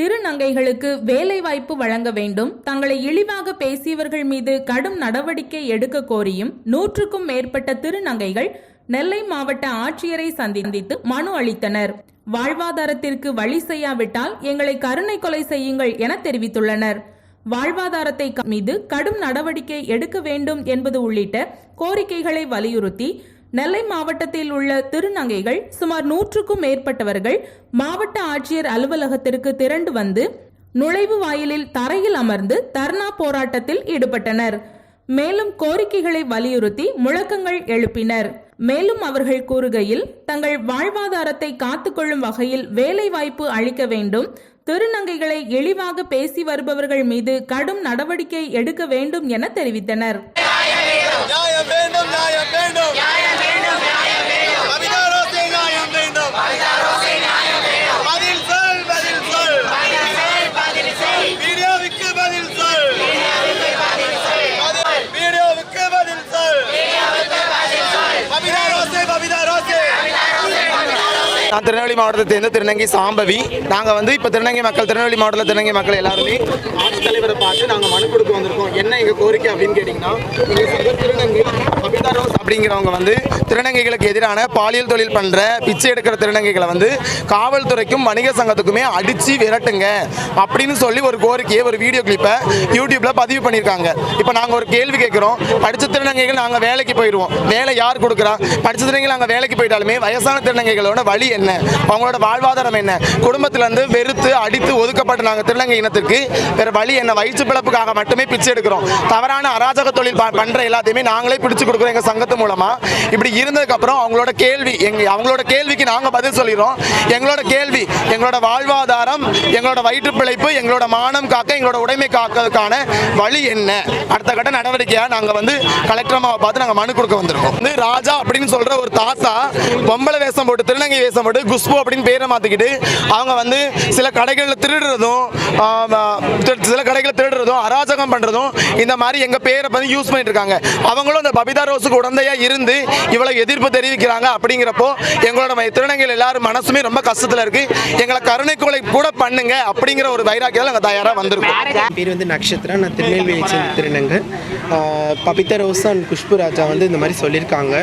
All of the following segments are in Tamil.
திருநங்கைகளுக்கு வேலைவாய்ப்பு வழங்க வேண்டும். தங்களை இழிவாக பேசியவர்கள் மீது கடும் நடவடிக்கை எடுக்க கோரியும் நூற்றுக்கும் மேற்பட்ட திருநங்கைகள் நெல்லை மாவட்ட ஆட்சியரை சந்தித்து மனு அளித்தனர். வாழ்வாதாரத்திற்கு வழி செய்யாவிட்டால் எங்களை கருணை கொலை செய்யுங்கள் என தெரிவித்துள்ளனர். வாழ்வாதாரத்தை மீது கடும் நடவடிக்கை எடுக்க வேண்டும் என்பது உள்ளிட்ட கோரிக்கைகளை வலியுறுத்தி நெல்லை மாவட்டத்தில் உள்ள திருநங்கைகள் சுமார் நூற்றுக்கும் மேற்பட்டவர்கள் மாவட்ட ஆட்சியர் அலுவலகத்திற்கு திரண்டு வந்து நுழைவு வாயிலில் தரையில் அமர்ந்து தர்ணா போராட்டத்தில் ஈடுபட்டனர். மேலும் கோரிக்கைகளை வலியுறுத்தி முழக்கங்கள் எழுப்பினர். மேலும் அவர்கள் கூறுகையில் தங்கள் வாழ்வாதாரத்தை காத்துக்கொள்ளும் வகையில் வேலைவாய்ப்பு அளிக்க வேண்டும். திருநங்கைகளை இழிவாக பேசி வருபவர்கள் மீது கடும் நடவடிக்கை எடுக்க வேண்டும் என தெரிவித்தனர். நியாயம் வேண்டும் நியாயம் வேண்டும் கவிதா நான் திருநெல்வேலி மாவட்டத்தை சேர்ந்த திருநங்கை சாம்பவி. நாங்கள் வந்து இப்போ திருநங்கை மக்கள் திருநெல்வேலி மாவட்டத்தில் திருநங்கை மக்கள் எல்லாருமே ஆட்சித்தலைவரை பார்த்து நாங்கள் மனு கொடுக்க வந்திருக்கோம். என்ன எங்கள் கோரிக்கை அப்படின்னு கேட்டிங்கன்னா திருநங்கை கவிதா ரோஸ் அப்படிங்கிறவங்க வந்து திருநங்கைகளுக்கு எதிரான பாலியல் தொழில் பண்ணுற பிச்சை எடுக்கிற திருநங்கைகளை வந்து காவல்துறைக்கும் வணிக சங்கத்துக்குமே அடித்து விரட்டுங்க. அப்படின்னு சொல்லி ஒரு கோரிக்கையை ஒரு வீடியோ கிளிப்பை யூடியூப்பில் பதிவு பண்ணியிருக்காங்க. இப்போ நாங்கள் ஒரு கேள்வி கேட்குறோம். படித்த திருநங்கைகள் நாங்கள் வேலைக்கு போயிடுவோம் வேலை யார் கொடுக்குறா? படித்த திருநங்கைகள் நாங்கள் வேலைக்கு போயிட்டாலுமே வயசான திருநங்கைகளோட வழி என்ன? அவங்களோட வாழ்வாதாரம் என்ன? குடும்பத்திலேருந்து வெறுத்து அடித்து ஒதுக்கப்பட்ட நாங்கள் திருநங்கை இனத்திற்கு வேறு வழி என்ன? வயிற்று பிழப்புக்காக மட்டுமே பிச்சை எடுக்கிறோம். தவறான அராஜக தொழில் பண்ணுற பண்ற எல்லாத்தையுமே நாங்களே பிடிச்சு கொடுக்குறோம் எங்கள் சங்கத்து மூலமாக இப்படி இருந்ததுக்கப்புறம் அவங்களோட கேள்வி எங்கள் அவங்களோட கேள்விக்கு நாங்க பதில் சொல்லிடுறோம். எங்களோட கேள்வி எங்களோட வாழ்வாதாரம் எங்களோட வயிற்று பிழைப்பு எங்களோட மானம் காக்க எங்களோட உடைமை காக்கிறதுக்கான வழி என்ன? அடுத்த கட்ட நடவடிக்கையாக நாங்க வந்து கலெக்டர் அம்மாவை பார்த்து நாங்க மனு கொடுக்க வந்திருக்கோம். வந்து ராஜா அப்படின்னு சொல்ற ஒரு தாத்தா பொம்பளை வேஷம் போட்டு திருநங்கை வேஷம் போட்டு குஷ்பு அப்படின்னு பேரை மாற்றிக்கிட்டு அவங்க வந்து சில கடைகளில் திருடுறதும் சில கடைகளில் திருடுறதும் அராஜகம் பண்ணுறதும் இந்த மாதிரி எங்கள் பேரை வந்து யூஸ் பண்ணிட்டு இருக்காங்க அவங்களும் இந்த பபிதா ரோஸுக்கு உடந்தையாக இருந்து இவ்வளோ எதிர்ப்பு தெரிவிக்கிறாங்க அப்படிங்கிறப்போ எங்களோட திருநங்கைகள் எல்லாரும் மனசுமே ரொம்ப கஷ்டத்தில் இருக்குது எங்களை கருணை கொலை கூட பண்ணுங்க அப்படிங்கிற ஒரு வைராக்கியம் நாங்கள் தயாராக வந்திருக்கோம். பேர் வந்து நக்ஷத்ரா. நான் திருநெல்வேலியை சேர்ந்த திருநங்கை. பபிதா ரோஸ் அண்ட் குஷ்பு ராஜா வந்து இந்த மாதிரி சொல்லியிருக்காங்க.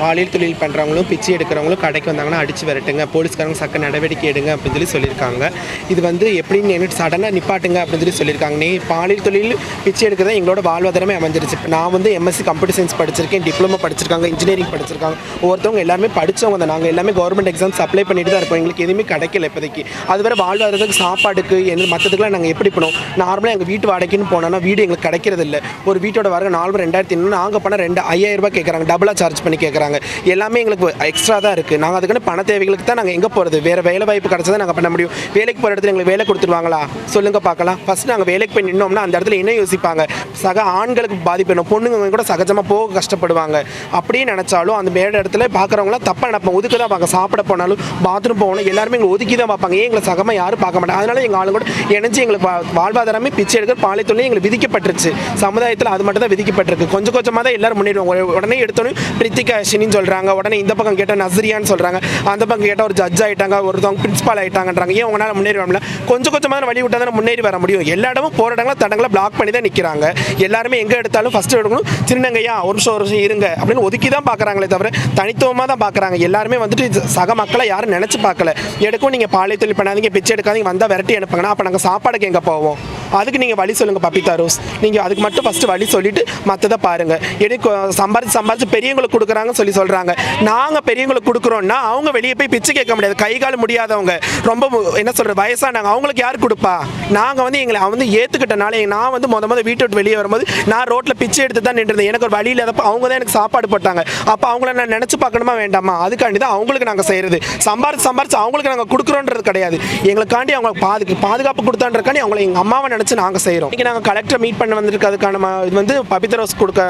பாலியல் தொழில் பண்ணுறவங்களும் பிச்சை எடுக்கிறவங்களும் கடைக்கு வந்தாங்கன்னா அடிச்சு விரட்டுங்க போலீஸ்காரங்க சக்க நடவடிக்கை எடுங்க அப்படின்னு சொல்லி சொல்லியிருக்காங்க. இது வந்து எப்படின்னு எனக்கு சடனாக நிப்பாட்டுங்க அப்படின்னு சொல்லி சொல்லியிருக்காங்க. நீ பாலியல் தொழில் பிச்சை எடுக்கிறதா எங்களோட வாழ்வாதாரமே அமைஞ்சிருச்சு. நான் வந்து எம்எஸ்சி கம்ப்யூட்டர் சயின்ஸ் படிச்சிருக்கேன் டிப்ளமோ படிச்சிருக்காங்க இன்ஜினியரிங் படிச்சிருக்காங்க. ஒவ்வொருத்தவங்க எல்லாருமே படித்தவங்க தான். நாங்கள் எல்லாமே கவர்மெண்ட் எக்ஸாம்ஸ் அப்ளை பண்ணிட்டு தான் இருப்போம் எங்களுக்கு எதுவுமே கிடைக்கல இப்போதைக்கு. அது வேற வாழ்வாதாரத்துக்கு சாப்பாடுக்கு என்ன மற்றதுக்குலாம் நாங்கள் எப்படி பண்ணுவோம் நார்மலாக எங்கள் வீட்டு வாடகைன்னு போனோம்னா வீடு எங்களுக்கு கிடைக்கிறது இல்லை. ஒரு வீட்டோட வர நாலு ரெண்டாயிரத்தி ஐநூறு நாங்கள் பணம் ரெண்டு ஐயாயிரம் ரூபாய் கேட்குறாங்க டபுளாக சார்ஜ் பண்ணி கேட்குறாங்க எல்லாமே எங்களுக்கு எக்ஸ்ட்ரா தான் இருக்குது நாங்கள் அதுக்குன்னு பணத்தை தேவைகளுக்கு தான் நாங்கள் எங்கே போகிறது வேறு வேலை வாய்ப்பு கிடச்சா நாங்கள் பண்ண முடியும். வேலைக்கு போகிற இடத்துல எங்களுக்கு வேலை கொடுத்துருவாங்களா? சொல்லுங்க பார்க்கலாம். ஃபஸ்ட் நாங்கள் வேலைக்கு போய் நின்னோம்னா அந்த இடத்துல என்ன யோசிப்பாங்க? சக ஆண்களுக்கு பாதிப்பு என்ன? பொண்ணுங்க கூட சகஜமாக போக கஷ்டப்படுவாங்க. அப்படியே நினச்சாலும் அந்த வேற இடத்துல பார்க்குறவங்களாம் தப்பாக நினைப்போம் ஒதுக்க தான் பார்க்க சாப்பிட போனாலும் பாத்ரூம் போகணும் எல்லாருமே எங்களை ஒதுக்கி தான் பார்ப்பாங்க ஏன் எங்களை சகமாக யாரும் பார்க்க மாட்டாங்க? அதனால எங்கள் ஆளுங்க கூட இணைஞ்சு எங்களுக்கு வாழ்வாதாரமே பிச்சை எடுக்கிற பாலைத்தொழிலும் எங்களுக்கு விதிக்கப்பட்டுருச்சு. சமுதாயத்தில் அது மட்டும் தான் விதிக்கப்பட்டிருக்கு. கொஞ்சம் கொஞ்சமாக தான் எல்லாரும் முன்னேறுவாங்க. உடனே எடுத்தோன்னே பிரித்திகா அஸ்வினின்னு சொல்கிறாங்க உடனே இந்த பக்கம் கேட்டால் நசரியான்னு சொல்கிறாங்க அந்த பக்கம் கேட்டால் ஒரு ஜட்ஜ் ஆயிட்டாங்க ஒருத்தவங்க பிரின்சிபால் ஆயிட்டாங்கன்றாங்க. ஏன் உங்களால் முன்னேறி வரல கொஞ்சம் கொஞ்சமாக தான் வழி விட்டால் தானே முன்னேறி வர முடியும். எல்லா இடமும் போராட்டங்களும் தடங்களை பிளாக் பண்ணி தான் நிற்கிறாங்க எல்லாருமே எங்கே எடுத்தாலும் ஃபஸ்ட்டு எடுக்கணும். சின்னங்கய்யா ஒரு வருஷம் ஒரு வருஷம் இருங்க அப்படின்னு ஒதுக்கி தான் பார்க்குறாங்களே தவிர தனித்துவமாக தான் பார்க்குறாங்க எல்லாருமே வந்துட்டு சக மக்களை யாரும் நினச்சி பார்க்கல. எடுக்கும் நீங்கள் பாலை தொழில் பண்ணாதீங்க பிச்சை எடுக்காதீங்க வந்தால் விரட்டி அனுப்புங்கன்னா அப்போ நாங்கள் சாப்பாடுக்கு எங்கே போவோம். அதுக்கு நீங்கள் வழி சொல்லுங்கள் பப்பிதா ரோஸ் நீங்கள் அதுக்கு மட்டும் ஃபஸ்ட்டு வழி சொல்லிட்டு மற்றதை பாருங்கள் எடுக்க சம்பாரிச்சு சம்பாரிச்சு பெரியவங்களுக்கு கொடுக்குறாங்கன்னு சொல்லி சொல்கிறாங்க நாங்கள் பெரியவங்களுக்கு கொடுக்குறோன்னா அவங்க வெளியே போய் பிச்சை கேட்க முடியாது. கை கால் முடியாதவங்க. ரொம்ப என்ன சொல்கிற வயசானாங்க அவங்களுக்கு யார் கொடுப்பா? நாங்கள் வந்து எங்களை வந்து ஏற்றுக்கிட்டனால நான் வந்து முத முத வீட்டை விட்டு வெளியே வரும்போது நான் ரோட்டில் பிச்சை எடுத்து தான் நின்றுருந்தேன். எனக்கு ஒரு வழி இல்லாதப்போ அவங்க தான் எனக்கு சாப்பாடு போட்டாங்க. அப்போ அவங்கள நான் நினச்சி பார்க்கணுமா வேண்டாமா? அதுக்காண்டி தான் அவங்களுக்கு நாங்கள் செய்கிறது சம்பாரிச்சு சம்பாரிச்சு அவங்களுக்கு நாங்கள் கொடுக்குறோன்றது கிடையாது. எங்களுக்காண்டி அவங்க பாதுக்கு பாதுகாப்பு கொடுத்தான்றக்காண்டி அவங்களை எங்கள் அம்மாவை நினச்சி நாங்கள் செய்கிறோம் இன்றைக்கி நாங்கள் கலெக்டர் மீட் பண்ண வந்திருக்கிறதுக்கான இது வந்து பபித்ரோஸ் கொடுக்க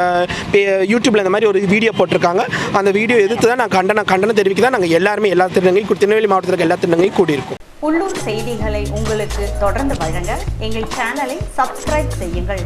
யூடியூப்பில் இந்த மாதிரி ஒரு வீடியோ போட்டிருக்காங்க. அந்த வீடியோ எதிர்த்து தான் நான் கண்டனம் கண்டனம் தெரிவிக்க தான் நாங்கள் எல்லாருமே எல்லாருமே எல்லா திருநங்கையும் திருநெல்வேலி மாவட்டத்தில் இருக்க எல்லா திருநங்கையும் கூடியிருக்கும். உள்ளூர் செய்திகளை உங்களுக்கு தொடர்ந்து வழங்க எங்கள் சேனலை சப்ஸ்கிரைப் செய்யுங்கள்.